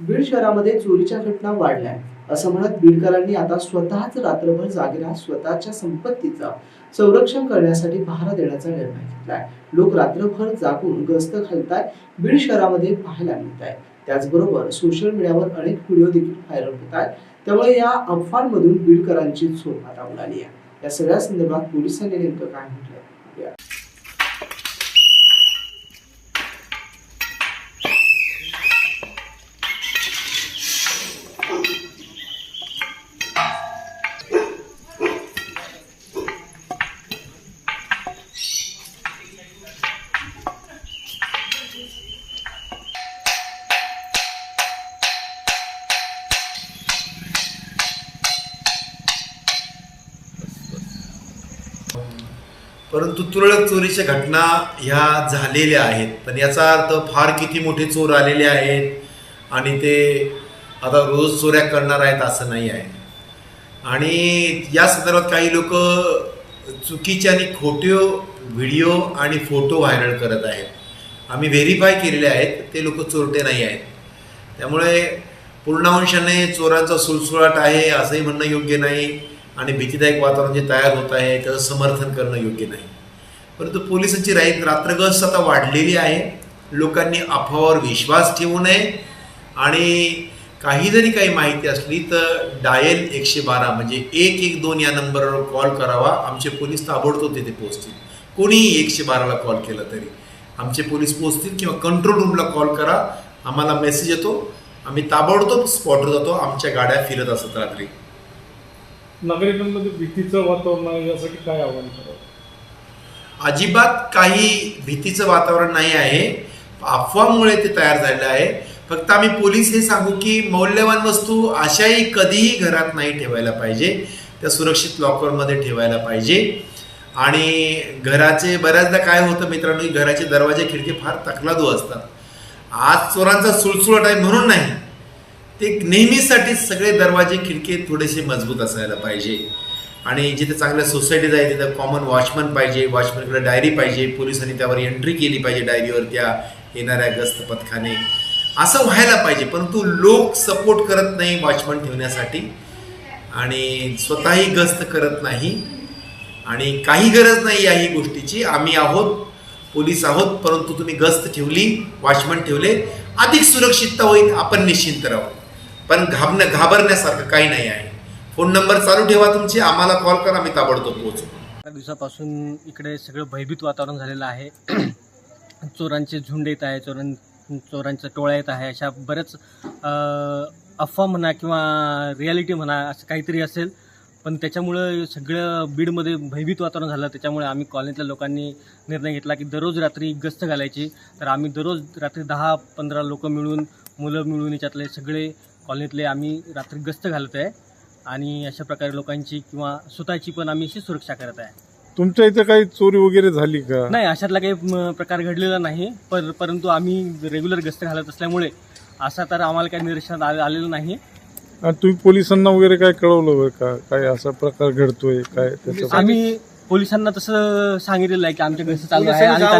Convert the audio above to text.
बीड शहरामध्ये चोरीच्या घटना वाढल्या असं म्हणत बीडकरांनी आता स्वतःच रात्रभर जागे राहत स्वतःच्या संपत्तीचं संरक्षण करण्यासाठी पहारा देण्याचा निर्णय घेतलाय. लोक रात्रभर जागून गस्त घालताय बीड शहरामध्ये पाहायला मिळत आहे त्याचबरोबर सोशल मीडियावर अनेक व्हिडिओ देखील व्हायरल होत आहेत त्यामुळे या अफवांमधून बीडकरांची झोप आता उडाली आहे. या सगळ्या संदर्भात पोलिसांनी नेमकं काय म्हटलं परंतु तुरळक चोरीच्या घटना ह्या झालेल्या आहेत. पण याचा अर्थ फार किती मोठे चोर आलेले आहेत आणि ते आता रोज चोऱ्या करणार आहेत असं नाही आहे. आणि या संदर्भात काही लोक चुकीचे आणि खोट्यो व्हिडिओ आणि फोटो व्हायरल करत आहेत. आम्ही व्हेरीफाय केलेले आहेत ते लोक चोरटे नाही आहेत. त्यामुळे पूर्णांशाने चोरांचा सुळसुळाट आहे असंही म्हणणं योग्य नाही. आणि भीतीदायक वातावरण जे तयार होत आहे त्याचं समर्थन करणं योग्य नाही. परंतु पोलिसांची राईत रात्रगस्त आता वाढलेली आहे. लोकांनी अफवावर विश्वास ठेवू नये. आणि काही जरी काही माहिती असली तर डायल एकशे बारा म्हणजे एक एक दोन या नंबरवर कॉल करावा. आमचे पोलीस ताबडतोब तिथे पोहोचतील. कोणीही एकशे बाराला कॉल केला तरी. आमचे पोलीस पोहोचतील किंवा कंट्रोल रूमला कॉल करा. आम्हाला मेसेज येतो. आम्ही ताबडतोब स्पॉटवर जातो. आमच्या गाड्या फिरत असत रात्री. नागरिकांमध्ये भीतीचं वातावरण आहे यासाठी काय आव्हान करावं अजिबात काही भीतीचं वातावरण नाही आहे. अफवामुळे ते तयार झालेलं आहे. फक्त आम्ही पोलीस हे सांगू की मौल्यवान वस्तू अशाही कधीही घरात नाही ठेवायला पाहिजे. त्या सुरक्षित लॉकरमध्ये ठेवायला पाहिजे. आणि घराचे बऱ्याचदा काय होतं मित्रांनो घराचे दरवाजे खिडकी फार तकलादू असतात. आज चोरांचा सुळसुळट आहे म्हणून नाही. ते नेहमीसाठी सगळे दरवाजे खिडके थोडेसे मजबूत असायला पाहिजे. आणि जिथे चांगल्या सोसायटीज आहे तिथं कॉमन वॉचमन पाहिजे वॉचमनकडे डायरी पाहिजे पोलिसांनी त्यावर एंट्री केली पाहिजे डायरीवर त्या येणाऱ्या गस्त पथकाने. असं व्हायला पाहिजे परंतु लोक सपोर्ट करत नाही वॉचमन ठेवण्यासाठी. आणि स्वतःही गस्त करत नाही. आणि काही गरज नाही याही गोष्टीची. आम्ही आहोत पोलीस आहोत परंतु तुम्ही गस्त ठेवली वॉचमन ठेवले अधिक सुरक्षितता होईल आपण निश्चिंत राहू. पण घाबणं घाबरण्यासारखं काही नाही आहे. फोन नंबर चालू ठेवा तुमचे आम्हाला कॉल करा आम्ही ताबडतोब पोहोचू. दिवसापासून इकडे सगळं भयभीत वातावरण झालेलं आहे. चोरांचे झुंड येत आहे चोरां चोरांच्या टोळ्या येत आहे अशा बऱ्याच अफवा म्हणा किंवा रियालिटी म्हणा असं काहीतरी असेल. पण त्याच्यामुळं सगळं बीडमध्ये भयभीत वातावरण झालं. त्याच्यामुळे आम्ही कॉलनीतल्या लोकांनी निर्णय घेतला की दररोज रात्री गस्त घालायची. तर आम्ही दररोज रात्री दहा पंधरा लोक मिळून मुलं मिळून याच्यातले सगळे कॉलनीतले आम्ही रात्री गस्त घालत आहे. आणि अशा प्रकारे लोकांची किंवा स्वतःची पण आम्ही अशी सुरक्षा करत आहे. तुमच्या इथे काही चोरी वगैरे झाली का? नाही अशातला काही म, प्रकार घडलेला नाही. पर परंतु आम्ही रेग्युलर गस्त घालत असल्यामुळे असा तर आम्हाला काही निदर्शनात आले- आलेलं नाही. आणि तुम्ही पोलिसांना वगैरे काय कळवलं का? काय असा प्रकार घडतोय काय आम्ही पोलिसांना तसं सांगितलेलं आहे की आमच्या गस्त चालू आहे. आणि